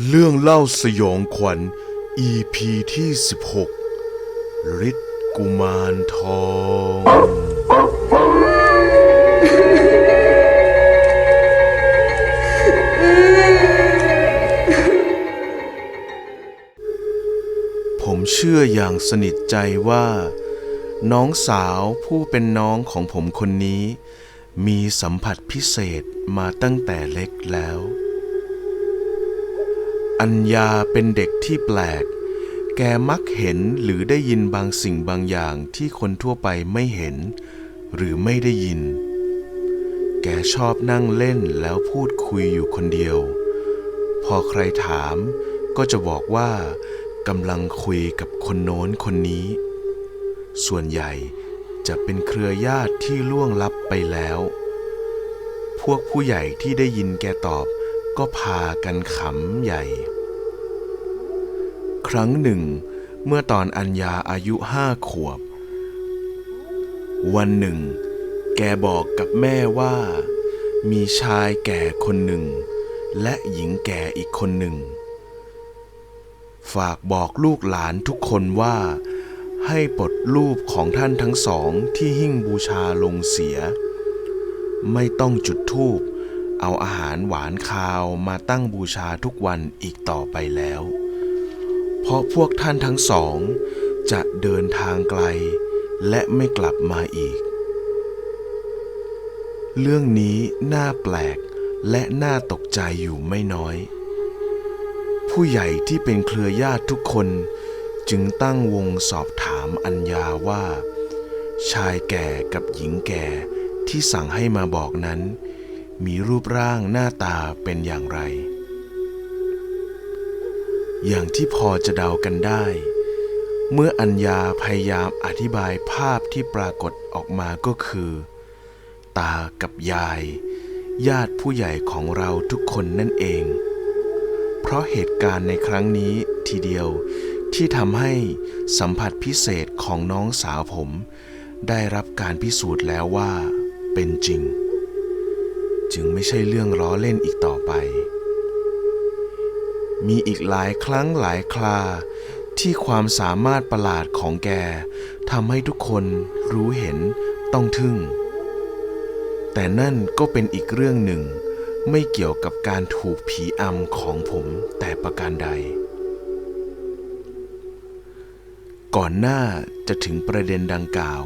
เรื่องเล่าสยองขวัญ EP ที่ 16ฤทธิ์กุมารทอง ผมเชื่ออย่างสนิทใจว่า น้องสาวผู้เป็นน้องของผมคนนี้ มีสัมผัสพิเศษมาตั้งแต่เล็กแล้ว อัญญาเป็นเด็กที่แปลก แกมักเห็นหรือได้ยินบางสิ่งบางอย่างที่คนทั่วไปไม่เห็น หรือไม่ได้ยิน แกชอบนั่งเล่นแล้วพูดคุยอยู่คนเดียว พอใครถามก็จะบอกว่ากำลังคุยกับคนโน้นคนนี้ ส่วนใหญ่จะเป็นเครือญาติที่ล่วงลับไปแล้ว พวกผู้ใหญ่ที่ได้ยินแกตอบก็พากันขำใหญ่ ครั้งหนึ่ง เมื่อตอนอัญญาอายุห้าขวบ วันหนึ่ง แกบอกกับแม่ว่า มีชายแก่คนหนึ่ง และหญิงแก่อีกคนหนึ่ง ฝากบอกลูกหลานทุกคนว่า ให้ปลดรูปของท่านทั้งสองที่หิ้งบูชาลงเสีย ไม่ต้องจุดธูปเอาอาหารหวานคาวมาตั้งบูชาทุกวันอีกต่อไปแล้ว เพราะพวกท่านทั้งสอง จะเดินทางไกล และไม่กลับมาอีก เรื่องนี้น่าแปลกและน่าตกใจอยู่ไม่น้อย ผู้ใหญ่ที่เป็นเครือญาติทุกคนจึงตั้งวงสอบถามอัญญาว่า ชายแก่กับหญิงแก่ที่สั่งให้มาบอกนั้น มีรูปร่างหน้าตาเป็นอย่างไร อย่างที่พอจะเดากันได้ เมื่ออัญญาพยายามอธิบายภาพที่ปรากฏออกมาก็คือ ตากับยาย ญาติผู้ใหญ่ของเราทุกคนนั่นเอง เพราะเหตุการณ์ในครั้งนี้ทีเดียวที่ทำให้สัมผัสพิเศษของน้องสาวผม ได้รับการพิสูจน์แล้วว่า เป็นจริง จึงไม่ใช่เรื่องล้อเล่นอีกต่อไป มีอีกหลายครั้งหลายครา ที่ความสามารถประหลาดของแกทำให้ทุกคนรู้เห็นต้องทึ่ง แต่นั่นก็เป็นอีกเรื่องหนึ่ง ไม่เกี่ยวกับการถูกผีอำของผมแต่ประการใด ก่อนหน้าจะถึงประเด็นดังกล่าว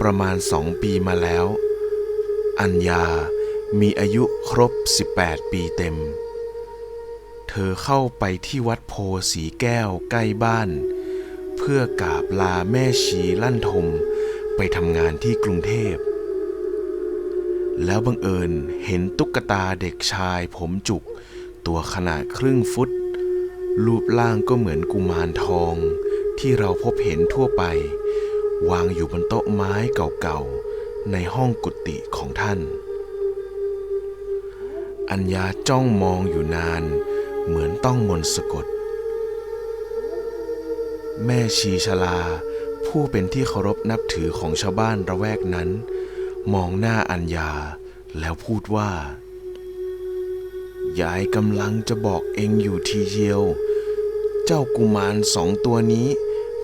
ประมาณสองปีมาแล้ว อัญญามีอายุครบ 18 ปีเต็ม เธอเข้าไปที่วัดโพสีแก้วใกล้บ้าน เพื่อกราบลาแม่ชีลั่นทมไปทำงานที่กรุงเทพ แล้วบังเอิญเห็นตุ๊กตาเด็กชายผมจุก ตัวขนาดครึ่งฟุต รูปร่างก็เหมือนกุมารทอง ที่เราพบเห็นทั่วไป วางอยู่บนโต๊ะไม้เก่าๆ ในห้องกุฏิของท่าน อัญญาจ้องมองอยู่นาน เหมือนต้องมนต์สะกด แม่ชีชลา ผู้เป็นที่เคารพนับถือของชาวบ้านระแวกนั้น มองหน้าอัญญาแล้วพูดว่า ยายกำลังจะบอกเองอยู่ทีเดียว เจ้ากุมารสองตัวนี้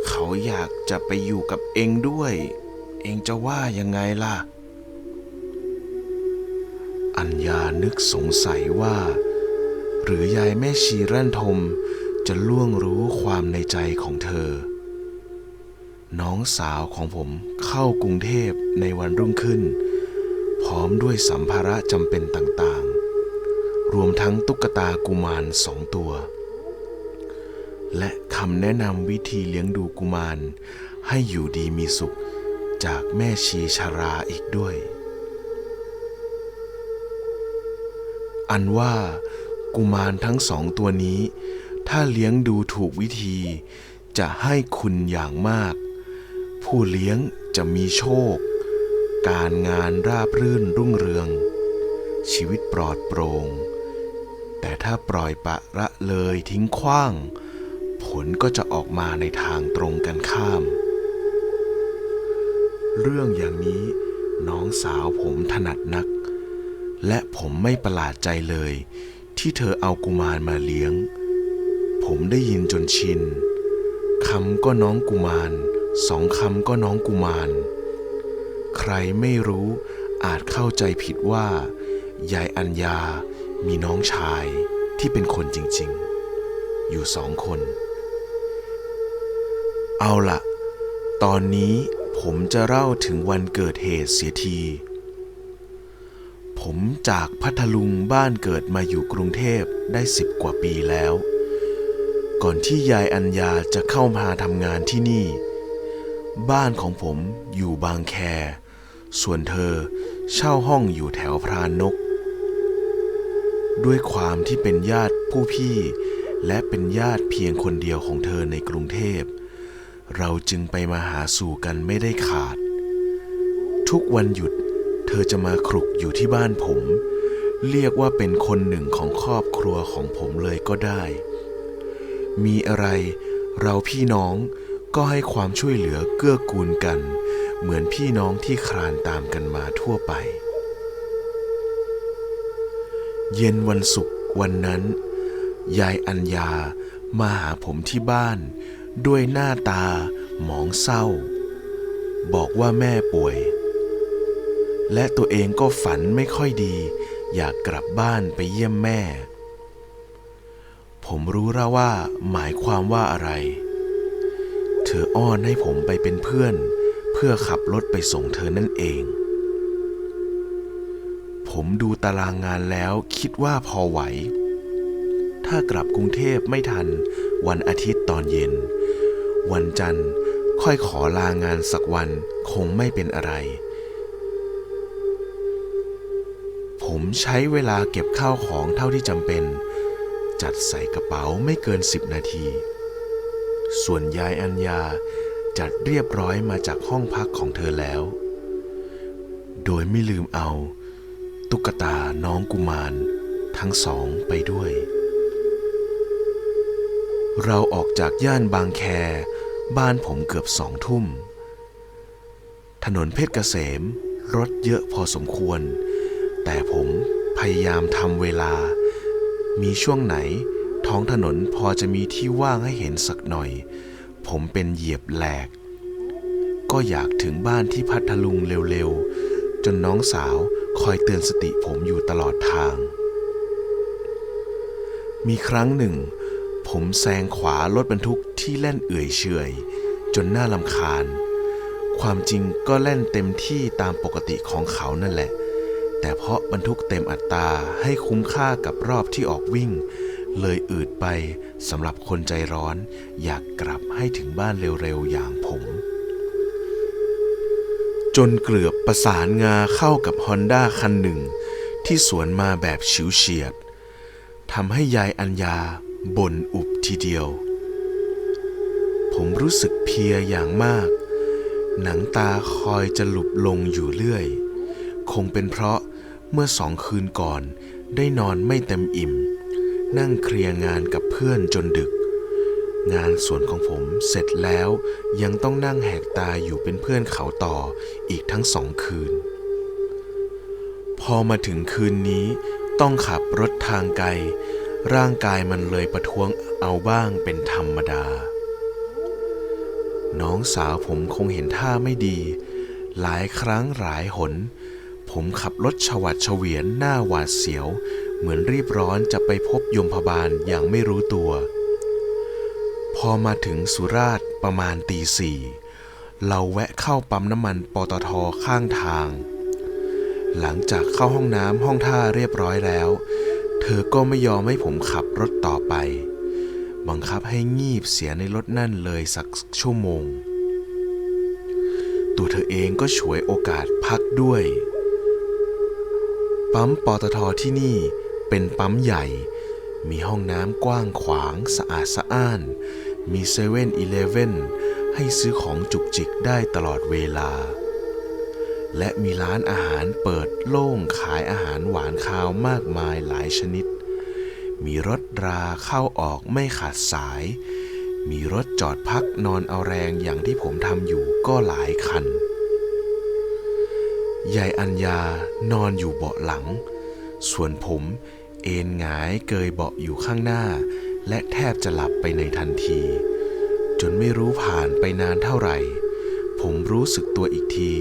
เขาอยากจะไปอยู่กับเองด้วย เองจะว่ายังไงล่ะ อัญญานึกสงสัยว่า หรือยายแม่ชีรั่นทม จะล่วงรู้ความในใจของเธอ น้องสาวของผมเข้ากรุงเทพในวันรุ่งขึ้น พร้อมด้วยสัมภาระจำเป็นต่างๆ รวมทั้งตุ๊กตากุมารสองตัว และคำแนะนำวิธีเลี้ยงดูกุมาร ให้อยู่ดีมีสุขจากแม่ชีชาราอีกด้วย อันว่า กุมารทั้งสองตัวนี้ ถ้าเลี้ยงดูถูกวิธี จะให้คุณอย่างมาก ผู้เลี้ยงจะมีโชค การงานราบรื่นรุ่งเรือง ชีวิตปลอดโปร่งแต่ถ้าปล่อยปะละเลยทิ้งขว้าง ผลก็จะออกมาในทางตรงกันข้าม เรื่องอย่างนี้น้องสาวผมถนัดนัก และผมไม่ประหลาดใจเลย ที่เธอเอากุมารมาเลี้ยง ผมได้ยินจนชินคำก็น้องกุมารสองคำก็น้องกุมาร ใครไม่รู้อาจเข้าใจผิดว่า ยายอัญญามีน้องชายที่เป็นคนจริงๆ อยู่สองคน เอาละตอนนี้ผมจะเล่าถึงวันเกิดเหตุเสียที ผมจากพัทลุงบ้านเกิดมาอยู่กรุงเทพได้สิบกว่าปีแล้ว ก่อนที่ยายอัญญาจะเข้ามาทำงานที่นี่ บ้านของผมอยู่บางแค ส่วนเธอเช่าห้องอยู่แถวพรานนก ด้วยความที่เป็นญาติผู้พี่ และเป็นญาติเพียงคนเดียวของเธอในกรุงเทพ เราจึงไปมาหาสู่กันไม่ได้ขาด ทุกวันหยุด ธอจะมาครุกอยู่ที่บ้านผม เรียกว่าเป็นคนหนึ่งของครอบครัวของผมเลยก็ได้ มีอะไร เราพี่น้องก็ให้ความช่วยเหลือเกื้อกูลกัน เหมือนพี่น้องที่คลานตามกันมาทั่วไป เย็นวันศุกร์วันนั้น ยายอัญญามาหาผมที่บ้าน ด้วยหน้าตา หมองเศร้า บอกว่าแม่ป่วย และตัวเองก็ฝันไม่ค่อยดี อยากกลับบ้านไปเยี่ยมแม่ ผมรู้แล้วว่าหมายความว่าอะไร เธออ้อนให้ผมไปเป็นเพื่อน เพื่อขับรถไปส่งเธอนั่นเอง ผมดูตารางงานแล้วคิดว่าพอไหว ถ้ากลับกรุงเทพไม่ทันวันอาทิตย์ตอนเย็น วันจันทร์ค่อยขอลางานสักวันคงไม่เป็นอะไร ผมใช้เวลาเก็บข้าวของเท่าที่จำเป็น จัดใส่กระเป๋าไม่เกินสิบนาที ส่วนยายอัญญาจัดเรียบร้อยมาจากห้องพักของเธอแล้ว โดยไม่ลืมเอา ตุ๊กตาน้องกุมาร ทั้งสองไปด้วย เราออกจากย่านบางแค บ้านผมเกือบสองทุ่ม ถนนเพชรเกษมรถเยอะพอสมควร แต่ผมพยายามทำเวลา มีช่วงไหน ท้องถนนพอจะมีที่ว่างให้เห็นสักหน่อย ผมเป็นเหยียบแหลก ก็อยากถึงบ้านที่พัทลุงเร็วๆ จนน้องสาวคอยเตือนสติผมอยู่ตลอดทาง มีครั้งหนึ่ง ผมแซงขวารถบรรทุกที่แล่นเอื่อยเฉยจนน่าลำคาญ ความจริงก็แล่นเต็มที่ตามปกติของเขานั่นแหละ แต่เพราะบรรทุกเต็มอัตราให้คุ้มค่ากับรอบที่ออกวิ่ง เลยอืดไปสำหรับคนใจร้อน อยากกลับให้ถึงบ้านเร็วๆอย่างผม จนเกือบประสานงาเข้ากับฮอนด้าคันหนึ่ง ที่สวนมาแบบฉิวเฉียดทำให้ยายอัญญาบ่นอุบทีเดียว ผมรู้สึกเพียอย่างมาก หนังตาคอยจะหลุบลงอยู่เรื่อย คงเป็นเพราะ เมื่อสองคืนก่อน ได้นอนไม่เต็มอิ่ม นั่งเคลียร์งานกับเพื่อนจนดึก งานสวนของผมเสร็จแล้วยังต้องนั่งแหกตาอยู่เป็นเพื่อนเขาต่ออีกทั้งสองคืน พอมาถึงคืนนี้ต้องขับรถทางไกล ร่างกายมันเลยประท้วงเอาบ้างเป็นธรรมดา น้องสาวผมคงเห็นท่าไม่ดี หลายครั้งหลายหน ผมขับรถฉวัดเฉวียนหน้าหวาดเสียว เหมือนรีบร้อนจะไปพบยมพบาลอย่างไม่รู้ตัว พอมาถึงสุราษฎร์ประมาณตีสี่เราแวะเข้าปั๊มน้ำมันปตทข้างทาง หลังจากเข้าห้องน้ำห้องท่าเรียบร้อยแล้ว เธอก็ไม่ยอมให้ผมขับรถต่อไป บังคับให้งีบเสียในรถนั่นเลยสักชั่วโมง ตัวเธอเองก็ฉวยโอกาสพักด้วย ปั๊มปตทที่นี่เป็นปั๊มใหญ่ มีห้องน้ำกว้างขวางสะอาดสะอ้าน มีเซเว่นอีเลฟเว่นให้ซื้อของจุกจิกได้ตลอดเวลา และมีร้านอาหารเปิดโล่งขายอาหารหวานคาวมากมายหลายชนิด มีรถราเข้าออกไม่ขาดสาย มีรถจอดพักนอนเอาแรงอย่างที่ผมทำอยู่ก็หลายคัน ยายอัญญานอนอยู่เบาะหลัง ส่วนผมเอนหงายเกยเบาะอยู่ข้างหน้า และแทบจะหลับไปในทันที จนไม่รู้ผ่านไปนานเท่าไหร่ ผมรู้สึกตัวอีกที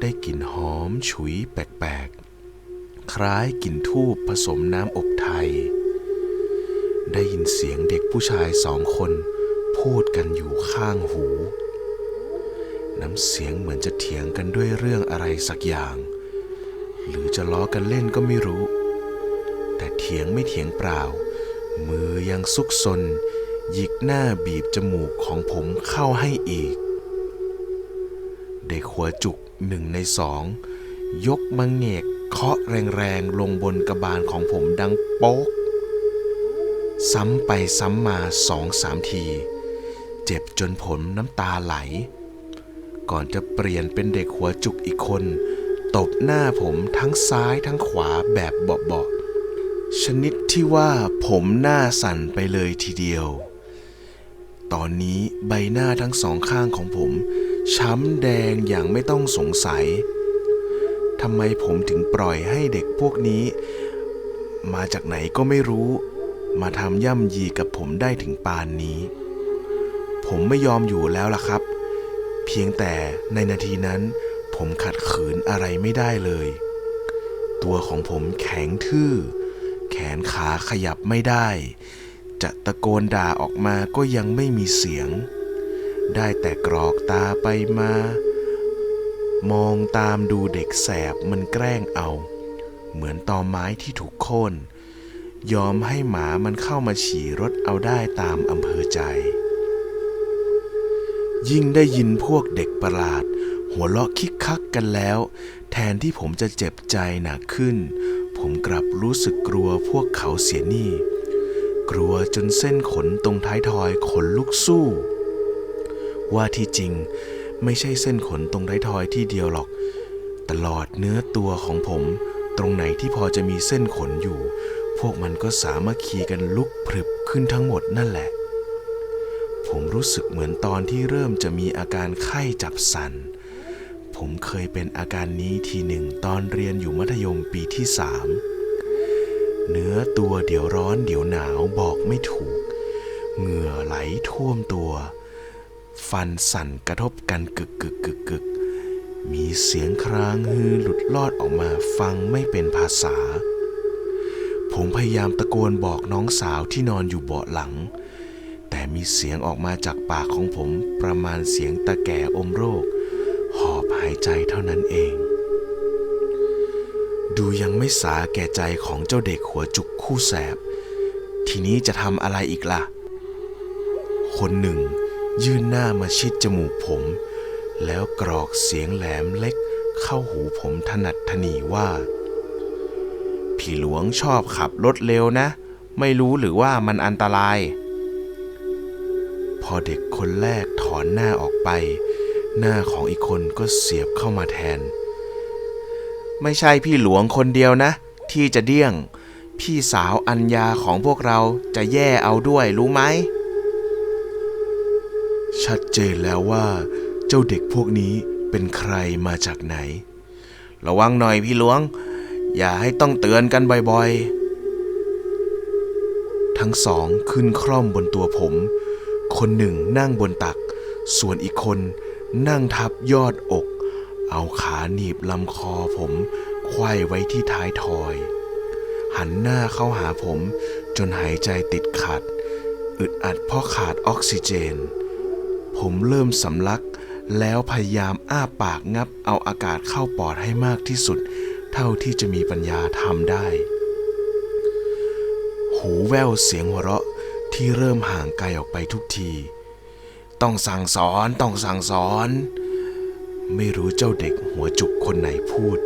ได้กลิ่นหอมฉุยแปลกๆ คล้ายกลิ่นทูบผสมน้ำอบไทย ได้ยินเสียงเด็กผู้ชายสองคน พูดกันอยู่ข้างหู น้ำเสียงเหมือนจะเถียงกันด้วยเรื่องอะไรสักอย่าง หรือจะล้อกันเล่นก็ไม่รู้ แต่เถียงไม่เถียงเปล่า มือยังซุกซนหยิกหน้าบีบจมูกของผมเข้าให้อีก เด็กหัวจุกหนึ่งในสอง ยกมังเงกเคาะแรงๆ ลงบนกระบาลของผมดังโป๊ก ซ้ำไปซ้ำมาสองสามที เจ็บจนผมน้ำตาไหล ก่อนจะเปลี่ยนเป็นเด็กหัวจุกอีกคน ตบหน้าผมทั้งซ้ายทั้งขวาแบบเบาๆชนิดที่ว่าผมหน้าสั่นไปเลยทีเดียว ตอนนี้ใบหน้าทั้งสองข้างของผม ช้ำแดงอย่างไม่ต้องสงสัยทำไมผมถึงปล่อยให้เด็กพวกนี้ มาจากไหนก็ไม่รู้ มาทำย่ำยีกับผมได้ถึงปานนี้ ผมไม่ยอมอยู่แล้วล่ะครับ เพียงแต่ในนาทีนั้นผมขัดขืนอะไรไม่ได้เลย ตัวของผมแข็งทื่อ แขนขาขยับไม่ได้ จะตะโกนด่าออกมาก็ยังไม่มีเสียง ได้แต่กรอกตาไปมา มองตามดูเด็กแสบมันแกล้งเอา เหมือนตอไม้ที่ถูกโค่นยอมให้หมามันเข้ามาฉี่รถเอาได้ตามอำเภอใจ ยิ่งได้ยินพวกเด็กประหลาด หัวเราะคิกคักกันแล้ว แทนที่ผมจะเจ็บใจหนักขึ้น ผมกลับรู้สึกกลัวพวกเขาเสียนี่ กลัวจนเส้นขนตรงท้ายทอยขนลุกสู้ ว่าที่จริงไม่ใช่เส้นขนตรงท้ายทอยที่เดียวหรอก ตลอดเนื้อตัวของผม ตรงไหนที่พอจะมีเส้นขนอยู่ พวกมันก็สามารถคีกันลุกพรึบขึ้นทั้งหมดนั่นแหละ ผมรู้สึกเหมือนตอนที่เริ่มจะมีอาการไข้จับสัน ผมเคยเป็นอาการนี้ทีหนึ่งตอนเรียนอยู่มัธยมปีที่สามเนื้อตัวเดี๋ยวร้อนเดี๋ยวหนาวบอกไม่ถูก เหงื่อไหลท่วมตัว ฟันสั่นกระทบกันกึกกึกกึกกึกมีเสียงครางฮือหลุดลอดออกมาฟังไม่เป็นภาษา ผมพยายามตะโกนบอกน้องสาวที่นอนอยู่เบาะหลัง แต่มีเสียงออกมาจากปากของผมประมาณเสียงตะแก่อมโรค หอบหายใจเท่านั้นเอง ดูยังไม่สาแก่ใจของเจ้าเด็กหัวจุกคู่แสบ ทีนี้จะทำอะไรอีกล่ะ คนหนึ่ง ยื่นหน้ามาชิดจมูกผม แล้วกรอกเสียงแหลมเล็กเข้าหูผมถนัดถนีว่า พี่หลวงชอบขับรถเร็วนะ ไม่รู้หรือว่ามันอันตราย อเด็กคนแรกถอนหน้าออกไป หน้าของอีกคนก็เสียบเข้ามาแทน ไม่ใช่พี่หลวงคนเดียวนะ ที่จะเดี้ยง พี่สาวอัญญาของพวกเราจะแย่เอาด้วยรู้ไหม ชัดเจนแล้วว่า เจ้าเด็กพวกนี้เป็นใครมาจากไหน ระวังหน่อยพี่หลวง อย่าให้ต้องเตือนกันบ่อยๆ ทั้งสองขึ้นคล่อมบนตัวผม คนหนึ่งนั่งบนตัก ส่วนอีกคนนั่งทับยอดอก เอาขาหนีบลำคอผมไขว้ไว้ที่ท้ายทอย หันหน้าเข้าหาผมจนหายใจติดขัด อึดอัดเพราะขาดออกซิเจน ผมเริ่มสำลักแล้วพยายามอ้าปากงับเอาอากาศเข้าปอดให้มากที่สุด เท่าที่จะมีปัญญาทำได้ หูแว่วเสียงหัวเราะ ที่เริ่มห่างไกลออกไปทุกที ต้องสั่งสอนต้องสั่งสอน ไม่รู้เจ้าเด็กหัวจุกคนไหนพูด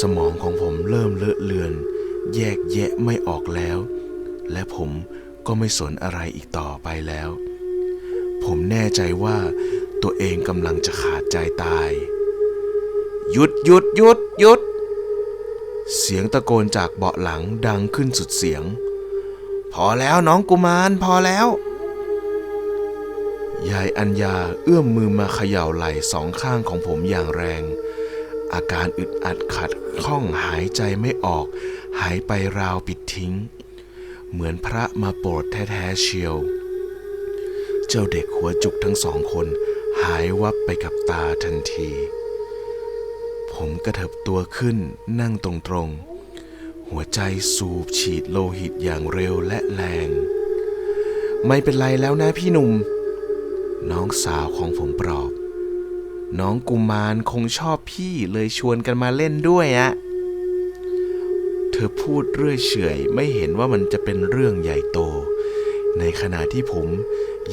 สมองของผมเริ่มเลอะเลือน แยกแยะไม่ออกแล้ว และผมก็ไม่สนอะไรอีกต่อไปแล้ว ผมแน่ใจว่าตัวเองกำลังจะขาดใจตาย หยุดหยุดหยุดหยุด เสียงตะโกนจากเบาะหลังดังขึ้นสุดเสียง พอแล้วน้องกุมารพอแล้ว ยายอัญญาเอื้อมมือมาเขย่าไหล่สองข้างของผมอย่างแรง อาการอึดอัดขัดข้องหายใจไม่ออก หายไปราวปิดทิ้ง เหมือนพระมาโปรดแท้ๆเชียว เจ้าเด็กหัวจุกทั้งสองคนหายวับไปกับตาทันที ผมกระเถิบตัวขึ้นนั่งตรงๆ หัวใจสูบฉีดโลหิตอย่างเร็วและแรง ไม่เป็นไรแล้วนะพี่หนุ่ม น้องสาวของผมปลอบ น้องกุมารคงชอบพี่เลยชวนกันมาเล่นด้วยอะเธอพูดเรื่อยเฉอยไม่เห็นว่ามันจะเป็นเรื่องใหญ่โต ในขณะที่ผม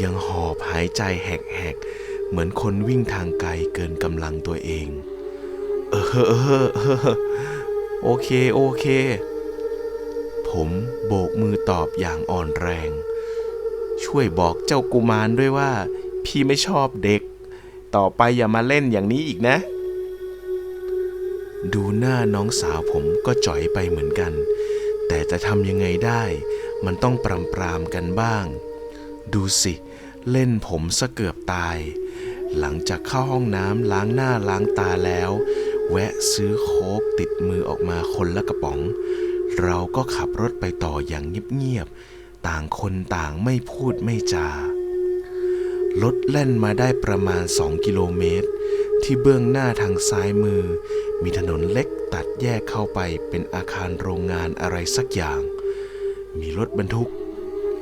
ยังหอบหายใจแหกๆ เหมือนคนวิ่งทางไกลเกินกำลังตัวเอง เออเออเออ โอเค โอเค ผมโบกมือตอบอย่างอ่อนแรง ช่วยบอกเจ้ากุมารด้วยว่า พี่ไม่ชอบเด็ก ต่อไปอย่ามาเล่นอย่างนี้อีกนะ ดูหน้าน้องสาวผมก็จ่อยไปเหมือนกัน แต่จะทำยังไงได้ มันต้องปรำปรามกันบ้าง ดูสิ เล่นผมซะเกือบตาย หลังจากเข้าห้องน้ำล้างหน้าล้างตาแล้ว แวะซื้อโค้กติดมือออกมาคนละกระป๋อง เราก็ขับรถไปต่ออย่างเงียบๆ ต่างคนต่างไม่พูดไม่จารถแล่นมาได้ประมาณ 2 กิโลเมตร ที่เบื้องหน้าทางซ้ายมือ มีถนนเล็กตัดแยกเข้าไปเป็นอาคารโรงงานอะไรสักอย่าง มีรถบรรทุก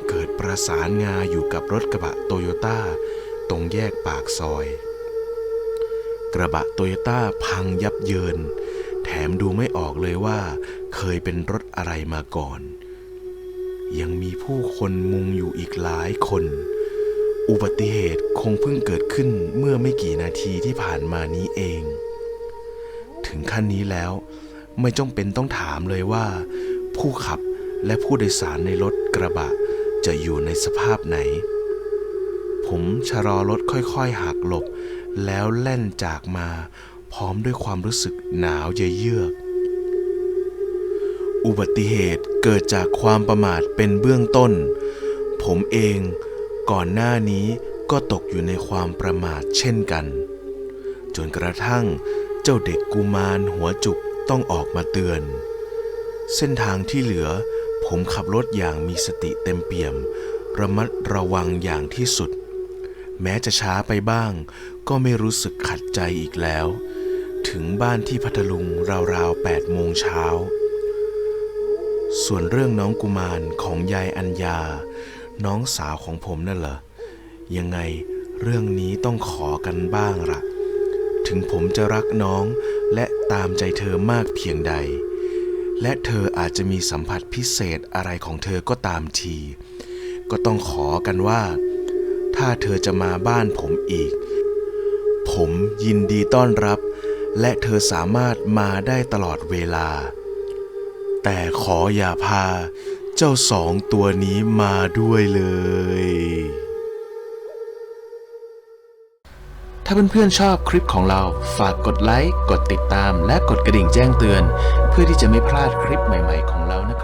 เกิดประสานงาอยู่กับรถกระบะโตโยต้า ตรงแยกปากซอย กระบะโตโยต้าพังยับเยิน แถมดูไม่ออกเลยว่าเคยเป็นรถอะไรมาก่อน ยังมีผู้คนมุงอยู่อีกหลายคน อุบัติเหตุคงเพิ่งเกิดขึ้นเมื่อไม่กี่นาทีที่ผ่านมานี้เอง ถึงขั้นนี้แล้ว ไม่จำเป็นต้องถามเลยว่า ผู้ขับและผู้โดยสารในรถกระบะจะอยู่ในสภาพไหน ผมชะลอรถค่อยๆหักหลบ แล้วแล่นจากมาพร้อมด้วยความรู้สึกหนาวเยือกอุบัติเหตุเกิดจากความประมาทเป็นเบื้องต้น ผมเองก่อนหน้านี้ก็ตกอยู่ในความประมาทเช่นกัน จนกระทั่งเจ้าเด็กกุมารหัวจุกต้องออกมาเตือน เส้นทางที่เหลือผมขับรถอย่างมีสติเต็มเปี่ยม ระมัดระวังอย่างที่สุด แม้จะช้าไปบ้าง ก็ไม่รู้สึกขัดใจอีกแล้ว ถึงบ้านที่พัทลุงราวๆ8โมงเช้า ส่วนเรื่องน้องกุมารของยายอัญญา น้องสาวของผมนั่นเหรอ ยังไงเรื่องนี้ต้องขอกันบ้างละถึงผมจะรักน้องและตามใจเธอมากเพียงใด และเธออาจจะมีสัมผัสพิเศษอะไรของเธอก็ตามที ก็ต้องขอกันว่า ถ้าเธอจะมาบ้านผมอีก ผมยินดีต้อนรับ และเธอสามารถมาได้ตลอดเวลา แต่ขออย่าพาเจ้าสองตัวนี้มาด้วยเลย ถ้าเพื่อนๆชอบคลิปของเราฝากกดไลค์ กดติดตาม และกดกระดิ่งแจ้งเตือน เพื่อที่จะไม่พลาดคลิปใหม่ ๆของเรานะ